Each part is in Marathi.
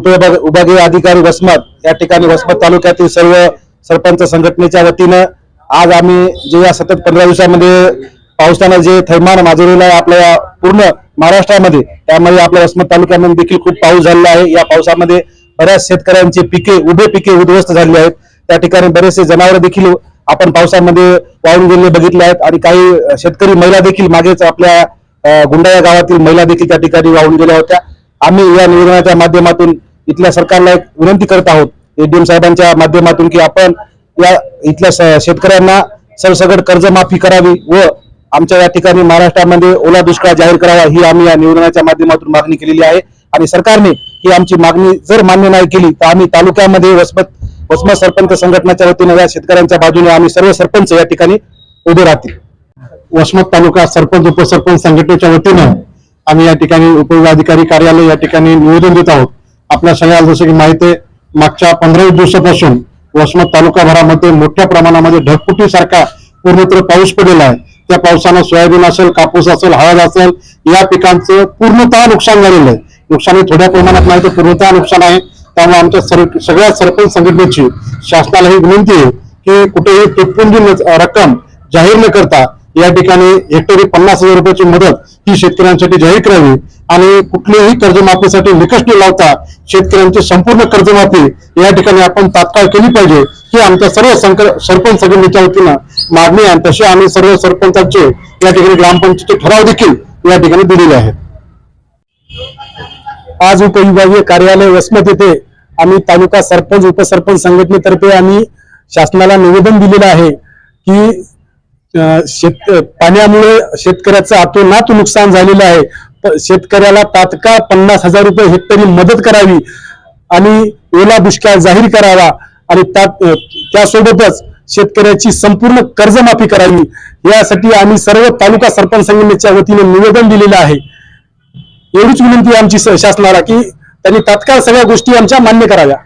उपविभागीय अधिकारी वसमत या ठिकाणी वसमत तालुक्यातील सर्व सरपंच संघटनेच्या वतीनं आज आम्ही जे या सतत पंधरा दिवसामध्ये पावसानं जे थैमान माजवलेलं आहे आपल्या पूर्ण महाराष्ट्रामध्ये त्यामध्ये आपल्या वसमत तालुक्यामध्ये देखील खूप पाऊस झालेला आहे. या पावसामध्ये बऱ्याच शेतकऱ्यांची पिके उभे पिके उद्ध्वस्त झालेली आहेत. त्या ठिकाणी बरेचसे जनावर देखील आपण पावसामध्ये वाहून गेलेले बघितले आहेत आणि काही शेतकरी महिला देखील मागेच आपल्या अं, गुंडा या गावातील महिला देखील त्या ठिकाणी वाहून गेल्या होत्या. आम्ही या निवेदनाच्या माध्यमातून इथल्या सरकारला एक विनंती करत आहोत एडीएम साहेबांच्या माध्यमातून की आपण या इथल्या शेतकऱ्यांना सरसकट कर्जमाफी करावी व आमच्या या ठिकाणी महाराष्ट्रामध्ये ओला दुष्काळ जाहीर करावा ही आम्ही या निवेदनाच्या माध्यमातून मागणी केलेली आहे. आणि सरकारने ही आमची मागणी जर मान्य नाही केली तर आम्ही तालुक्यामध्ये वसमत वसमत सरपंच संघटनाच्या वतीने या शेतकऱ्यांच्या बाजूने आम्ही सर्व सरपंच या ठिकाणी उभे राहतील. वसमत तालुका सरपंच उपसरपंच संघटनेच्या वतीनं आम्ही या ठिकाणी उपविभागाधिकारी कार्यालय या ठिकाणी निवेदन देत आहोत. आपल्या सगळ्याला जसं की माहिती आहे मागच्या पंधरा दिवसापासून वसमत तालुकाभरामध्ये मोठ्या प्रमाणामध्ये ढगफुटीसारखा पूर्णत्र पाऊस पडलेला आहे. त्या पावसानं सोयाबीन असेल कापूस असेल हळद असेल या पिकांचं पूर्णतः नुकसान झालेलं आहे. नुकसान हे थोड्या प्रमाणात नाही तर पूर्णतः नुकसान आहे. त्यामुळे आमच्या सर सगळ्या सरपंच संघटनेची शासनाला ही विनंती आहे की कुठेही टिपून रक्कम जाहीर न करता या ठिकाणी हेक्टरी पन्नास हजार रुपयाची मदत ही शेतकऱ्यांसाठी जाहीर करावी आणि कुठलीही कर्जमाफीसाठी निकष न लावता शेतकऱ्यांची संपूर्ण कर्जमाफी या ठिकाणी आपण तात्काळ केली पाहिजे. ही आमच्या सर्व सरपंच संघटनेच्या वतीनं मागणी आहे. आणि तसे आम्ही सर्व सरपंचांचे या ठिकाणी ग्रामपंचायतीचे ठराव देखील या ठिकाणी दिलेले आहेत. आज उपविभागीय कार्यालय वसमत येथे आम्ही तालुका सरपंच उपसरपंच संघटनेतर्फे आम्ही शासनाला निवेदन दिलेलं आहे की शेत पाण्यामुळे शेतकऱ्याचं आतोनात नुकसान झालेलं आहे. शेतकऱ्याला तात्काळ पन्नास हजार रुपये हेक्टरी मदत करावी आणि ओला दुष्काळ जाहीर करावा आणि त्यासोबतच शेतकऱ्याची संपूर्ण कर्जमाफी करावी. यासाठी आम्ही सर्व तालुका सरपंच संघटनेच्या वतीने निवेदन दिलेलं आहे. एवढीच विनंती आमची शासनाला की त्यांनी तात्काळ सगळ्या गोष्टी आमच्या मान्य कराव्या.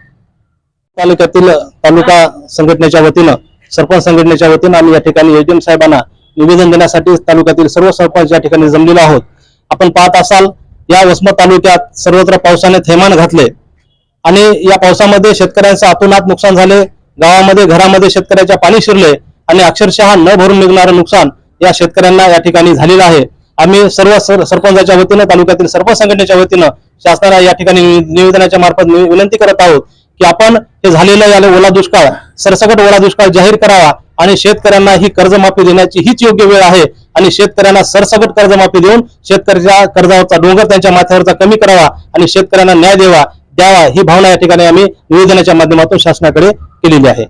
तालुक्यातील तालुका संघटनेच्या वतीनं सरपंच संघटनेच्या वतीनं आम्ही या ठिकाणी एडीएम साहेबांना निवेदन देण्यासाठी तालुक्यातील सर्व सरपंच या ठिकाणी जमलेलो आहोत. आपण पाहत असाल या वसमत तालुक्यात सर्वत्र पावसाने थैमान घातले. आणि या पावसामध्ये शेतकऱ्यांचं अतोनात नुकसान झाले. गावामध्ये घरामध्ये शेतकऱ्याच्या पाणी शिरले आणि अक्षरशः न भरून निघणारं नुकसान या शेतकऱ्यांना या ठिकाणी झालेलं आहे. आम्ही सर्व सर- सरपंचाच्या वतीनं तालुक्यातील सरपंच संघटनेच्या वतीनं शासनाला या ठिकाणी निवेदनाच्या मार्फत विनंती करत आहोत की आपण हे झालेलं याला ओला दुष्काळ सरसकट ओला दुष्काळ जाहीर करावा आणि शेतकऱ्यांना ही कर्जमाफी देण्याची हीच योग्य वेळ आहे आणि शेतकऱ्यांना सरसकट कर्जमाफी देऊन शेतकऱ्याच्या कर्जावरचा डोंगर त्यांच्या माथ्यावरचा कमी करावा आणि शेतकऱ्यांना न्याय द्यावा द्यावा ही भावना या ठिकाणी आम्ही निवेदनाच्या माध्यमातून शासनाकडे केलेली आहे.